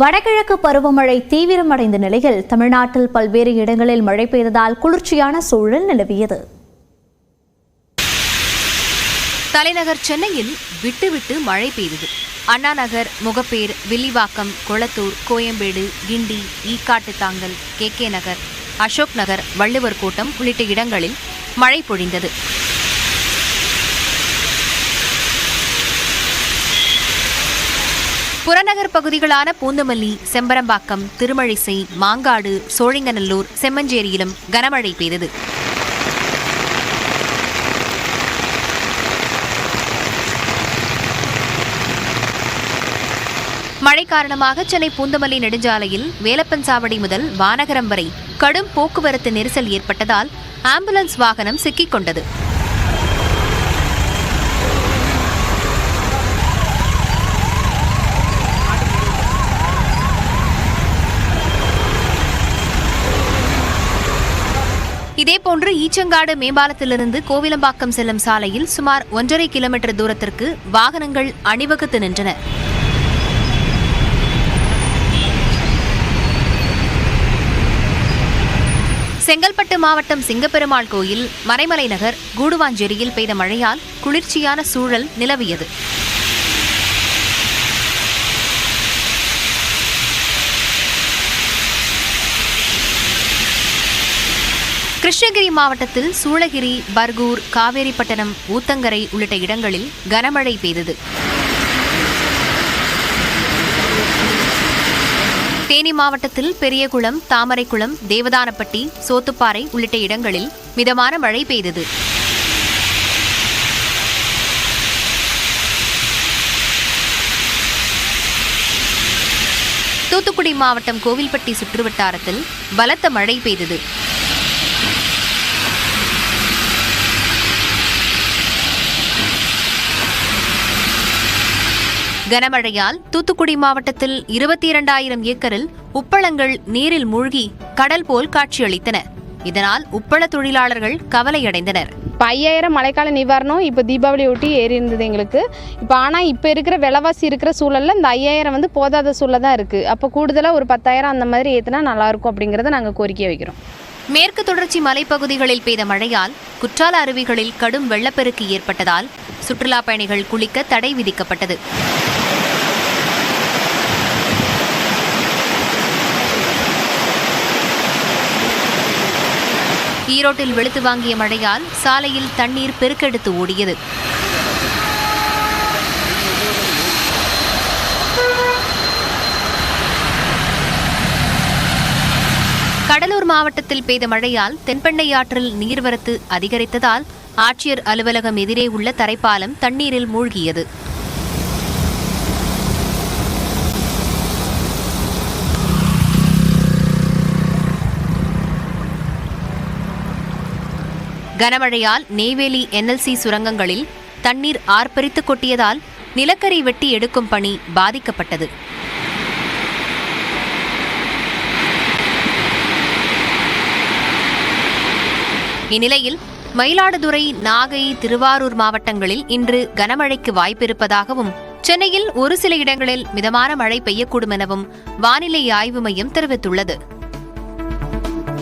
வடகிழக்கு பருவமழை தீவிரமடைந்த நிலையில் தமிழ்நாட்டில் பல்வேறு இடங்களில் மழை பெய்ததால் குளிர்ச்சியான சூழல் நிலவியது. தலைநகர் சென்னையில் விட்டுவிட்டு மழை பெய்தது. அண்ணாநகர் முகப்பேர் வில்லிவாக்கம் கொளத்தூர் கோயம்பேடு கிண்டி ஈக்காட்டுத்தாங்கல் கே கே நகர் அசோக் நகர் வள்ளுவர் கூட்டம் உள்ளிட்ட இடங்களில் மழை பொழிந்தது. புறநகர் பகுதிகளான பூந்தமல்லி செம்பரம்பாக்கம் திருமழிசை மாங்காடு சோழிங்கநல்லூர் செம்மஞ்சேரியிலும் கனமழை பெய்தது. மழை காரணமாக சென்னை பூந்தமல்லி நெடுஞ்சாலையில் வேலப்பன் சாவடி முதல் வானகரம் வரை கடும் போக்குவரத்து நெரிசல் ஏற்பட்டதால் ஆம்புலன்ஸ் வாகனம் சிக்கிக் இதேபோன்று ஈச்சங்காடு மேம்பாலத்திலிருந்து கோவிலம்பாக்கம் செல்லும் சாலையில் சுமார் ஒன்றரை கிலோமீட்டர் தூரத்திற்கு வாகனங்கள் அணிவகுத்து நின்றன. செங்கல்பட்டு மாவட்டம் சிங்கப்பெருமாள் கோயில் மறைமலை நகர் கூடுவாஞ்சேரியில் பெய்த மழையால் குளிர்ச்சியான சூழல் நிலவியது. கிருஷ்ணகிரி மாவட்டத்தில் சூளகிரி பர்கூர் காவேரிப்பட்டணம் ஊத்தங்கரை உள்ளிட்ட இடங்களில் கனமழை பெய்தது. தேனி மாவட்டத்தில் பெரியகுளம் தாமரைக்குளம் தேவதானப்பட்டி சோத்துப்பாறை உள்ளிட்ட இடங்களில் மிதமான மழை பெய்தது. தூத்துக்குடி மாவட்டம் கோவில்பட்டி சுற்றுவட்டாரத்தில் பலத்த மழை பெய்தது. கனமழையால் தூத்துக்குடி மாவட்டத்தில் இருபத்தி இரண்டாயிரம் ஏக்கரில் உப்பளங்கள் நீரில் மூழ்கி கடல் போல் காட்சியளித்தன. இதனால் உப்பள தொழிலாளர்கள் கவலையடைந்தனர். இப்போ ஐயாயிரம் மழைக்கால நிவாரணம் இப்போ தீபாவளி ஒட்டி ஏறி இருந்தது எங்களுக்கு. இப்போ ஆனால் இப்போ இருக்கிற விலைவாசி இருக்கிற சூழலில் இந்த ஐயாயிரம் வந்து போதாத சூழல் தான் இருக்குது அப்போ கூடுதலாக ஒரு பத்தாயிரம் அந்த மாதிரி ஏற்றினா நல்லாயிருக்கும் அப்படிங்கிறத நாங்கள் கோரிக்கை வைக்கிறோம். மேற்கு தொடர்ச்சி மலைப்பகுதிகளில் பெய்த மழையால் குற்றால அருவிகளில் கடும் வெள்ளப்பெருக்கு ஏற்பட்டதால் சுற்றுலா பயணிகள் குளிக்க தடை விதிக்கப்பட்டது. ஈரோட்டில் வெளுத்து வாங்கிய மழையால் சாலையில் தண்ணீர் பெருக்கெடுத்து ஓடியது. கடலூர் மாவட்டத்தில் பெய்த மழையால் தென்பெண்ணை ஆற்றில் நீர்வரத்து அதிகரித்ததால் ஆட்சியர் அலுவலகம் எதிரே உள்ள தரைப்பாலம் தண்ணீரில் மூழ்கியது. கனமழையால் நெய்வேலி என்எல்சி சுரங்கங்களில் தண்ணீர் ஆர்ப்பரித்து கொட்டியதால் நிலக்கரி வெட்டி எடுக்கும் பணி பாதிக்கப்பட்டது. இந்நிலையில் மயிலாடுதுறை நாகை திருவாரூர் மாவட்டங்களில் இன்று கனமழைக்கு வாய்ப்பிருப்பதாகவும் சென்னையில் ஒரு சில இடங்களில் மிதமான மழை பெய்யக்கூடும் எனவும் வானிலை ஆய்வு மையம் தெரிவித்துள்ளது.